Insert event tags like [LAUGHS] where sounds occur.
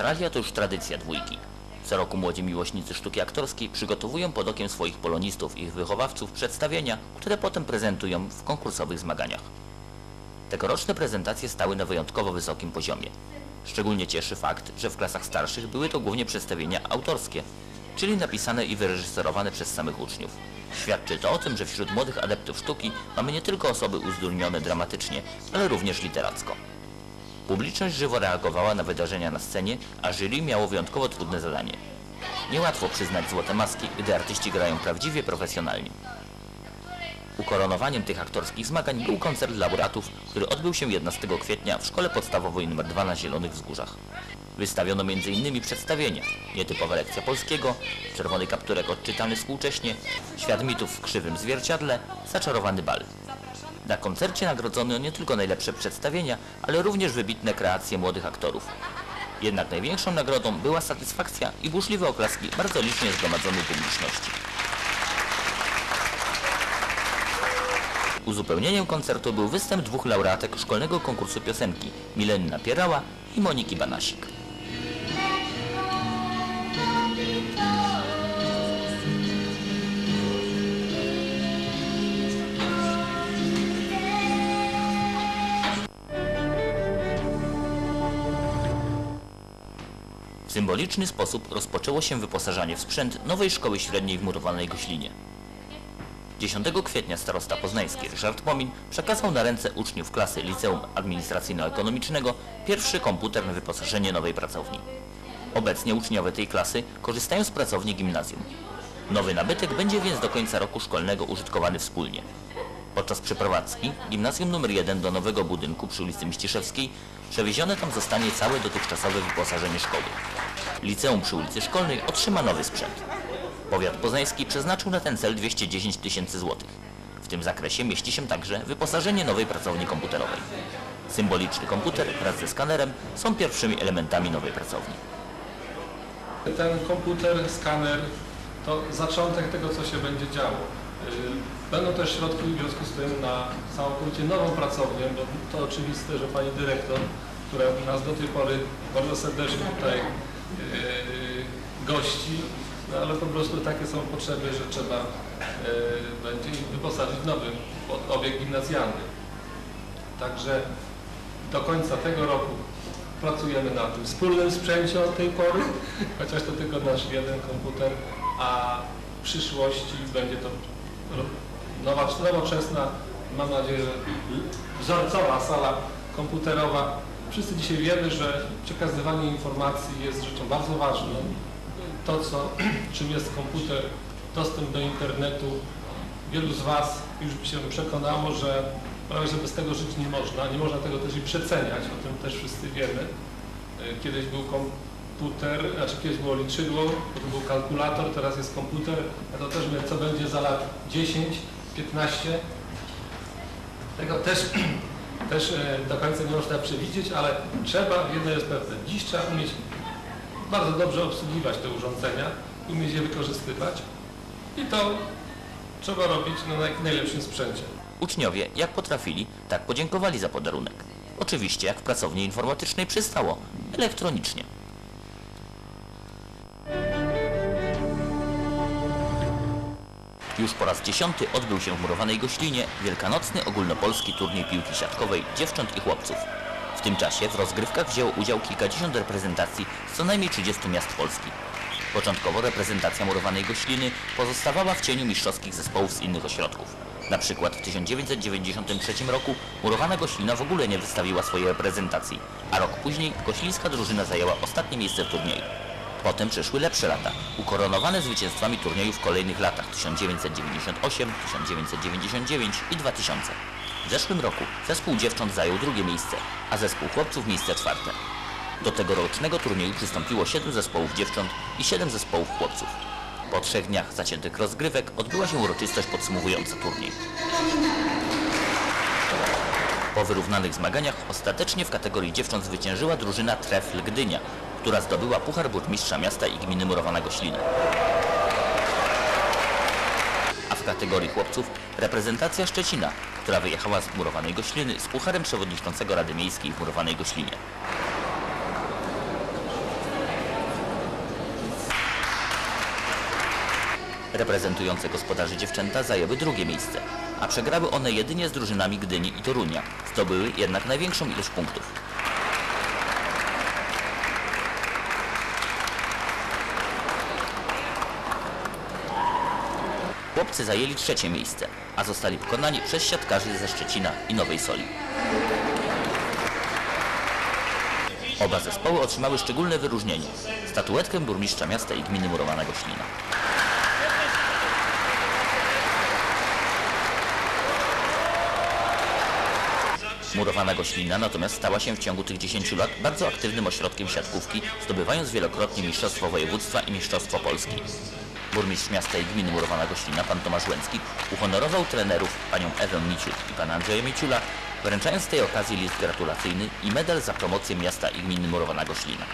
Teatralia to już tradycja dwójki. Co roku młodzi miłośnicy sztuki aktorskiej przygotowują pod okiem swoich polonistów i ich wychowawców przedstawienia, które potem prezentują w konkursowych zmaganiach. Tegoroczne prezentacje stały na wyjątkowo wysokim poziomie. Szczególnie cieszy fakt, że w klasach starszych były to głównie przedstawienia autorskie, czyli napisane i wyreżyserowane przez samych uczniów. Świadczy to o tym, że wśród młodych adeptów sztuki mamy nie tylko osoby uzdolnione dramatycznie, ale również literacko. Publiczność żywo reagowała na wydarzenia na scenie, a jury miało wyjątkowo trudne zadanie. Niełatwo przyznać złote maski, gdy artyści grają prawdziwie profesjonalnie. Ukoronowaniem tych aktorskich zmagań był koncert laureatów, który odbył się 11 kwietnia w Szkole Podstawowej nr 2 na Zielonych Wzgórzach. Wystawiono m.in. przedstawienia, nietypowa lekcja polskiego, czerwony kapturek odczytany współcześnie, świat mitów w krzywym zwierciadle, zaczarowany bal. Na koncercie nagrodzono nie tylko najlepsze przedstawienia, ale również wybitne kreacje młodych aktorów. Jednak największą nagrodą była satysfakcja i burzliwe oklaski bardzo licznie zgromadzonej publiczności. Uzupełnieniem koncertu był występ dwóch laureatek szkolnego konkursu piosenki Milenna Pierała i Moniki Banasik. W symboliczny sposób rozpoczęło się wyposażanie w sprzęt nowej szkoły średniej w murowanej Goślinie. 10 kwietnia starosta poznański Ryszard Pomin przekazał na ręce uczniów klasy Liceum Administracyjno-Ekonomicznego pierwszy komputer na wyposażenie nowej pracowni. Obecnie uczniowie tej klasy korzystają z pracowni gimnazjum. Nowy nabytek będzie więc do końca roku szkolnego użytkowany wspólnie. Podczas przeprowadzki gimnazjum nr 1 do nowego budynku przy ulicy Miściszewskiej przewiezione tam zostanie całe dotychczasowe wyposażenie szkoły. Liceum przy ulicy Szkolnej otrzyma nowy sprzęt. Powiat poznański przeznaczył na ten cel 210 tysięcy złotych. W tym zakresie mieści się także wyposażenie nowej pracowni komputerowej. Symboliczny komputer wraz ze skanerem są pierwszymi elementami nowej pracowni. Ten komputer, skaner to zaczątek tego, co się będzie działo. Yy, Będą też środki w związku z tym na całkowicie nową pracownię, bo to oczywiste, że Pani Dyrektor, która nas do tej pory bardzo serdecznie tutaj gości, no ale po prostu takie są potrzeby, że trzeba yy, będzie ich wyposażyć nowy obiekt gimnazjalny. Także do końca tego roku pracujemy na tym wspólnym sprzęcie od tej pory, [LAUGHS] chociaż to tylko nasz jeden komputer, a w przyszłości będzie to nowa, nowoczesna, mam nadzieję, że wzorcowa sala komputerowa. Wszyscy dzisiaj wiemy, że przekazywanie informacji jest rzeczą bardzo ważną. To, co, [CLEARS THROAT] czym jest komputer, dostęp do internetu, wielu z Was już się przekonało, że prawie że bez tego żyć nie można. Nie można tego też i przeceniać, o tym też wszyscy wiemy. E, Kiedyś był komputer, znaczy kiedyś było liczydło, potem był kalkulator, teraz jest komputer. A to też mówię, co będzie za lat 10, 15. Tego też, [CLEARS THROAT] też e, do końca nie można przewidzieć, ale trzeba, jedno jest pewne, dziś trzeba umieć bardzo dobrze obsługiwać te urządzenia, umieć je wykorzystywać i to trzeba robić na naj- najlepszym sprzęcie. Uczniowie, jak potrafili, tak podziękowali za podarunek. Oczywiście, jak w pracowni informatycznej przystało, elektronicznie. Już po raz dziesiąty odbył się w murowanej Goślinie wielkanocny ogólnopolski turniej piłki siatkowej dziewcząt i chłopców. W tym czasie w rozgrywkach wzięło udział kilkadziesiąt reprezentacji z co najmniej 30 miast Polski. Początkowo reprezentacja murowanej Gośliny pozostawała w cieniu mistrzowskich zespołów z innych ośrodków. Na przykład w 1993 roku murowana Goślina w ogóle nie wystawiła swojej reprezentacji, a rok później goślińska drużyna zajęła ostatnie miejsce w turnieju. Potem przyszły lepsze lata, ukoronowane zwycięstwami turnieju w kolejnych latach 1998, 1999 i 2000. W zeszłym roku zespół dziewcząt zajął drugie miejsce, a zespół chłopców miejsce czwarte. Do tegorocznego turnieju przystąpiło 7 zespołów dziewcząt i 7 zespołów chłopców. Po trzech dniach zaciętych rozgrywek odbyła się uroczystość podsumowująca turniej. Po wyrównanych zmaganiach ostatecznie w kategorii dziewcząt zwyciężyła drużyna Trefl Gdynia, która zdobyła Puchar Burmistrza Miasta i Gminy Murowana Goślina. A w kategorii chłopców reprezentacja Szczecina, która wyjechała z Murowanej Gośliny z Pucharem Przewodniczącego Rady Miejskiej w Murowanej Goślinie. Reprezentujące gospodarzy dziewczęta zajęły drugie miejsce, a przegrały one jedynie z drużynami Gdyni i Torunia. Zdobyły jednak największą ilość punktów. Chłopcy zajęli trzecie miejsce, a zostali pokonani przez siatkarzy ze Szczecina i Nowej Soli. Oba zespoły otrzymały szczególne wyróżnienie – statuetkę burmistrza miasta i gminy Murowana Goślina. Murowana Goślina natomiast stała się w ciągu tych 10 lat bardzo aktywnym ośrodkiem siatkówki, zdobywając wielokrotnie Mistrzostwo Województwa i Mistrzostwo Polski. Burmistrz miasta i gminy Murowana Goślina, pan Tomasz Łęcki, uhonorował trenerów panią Ewę Miciut i pana Andrzeja Miciula, wręczając z tej okazji list gratulacyjny i medal za promocję miasta i gminy Murowana Goślina.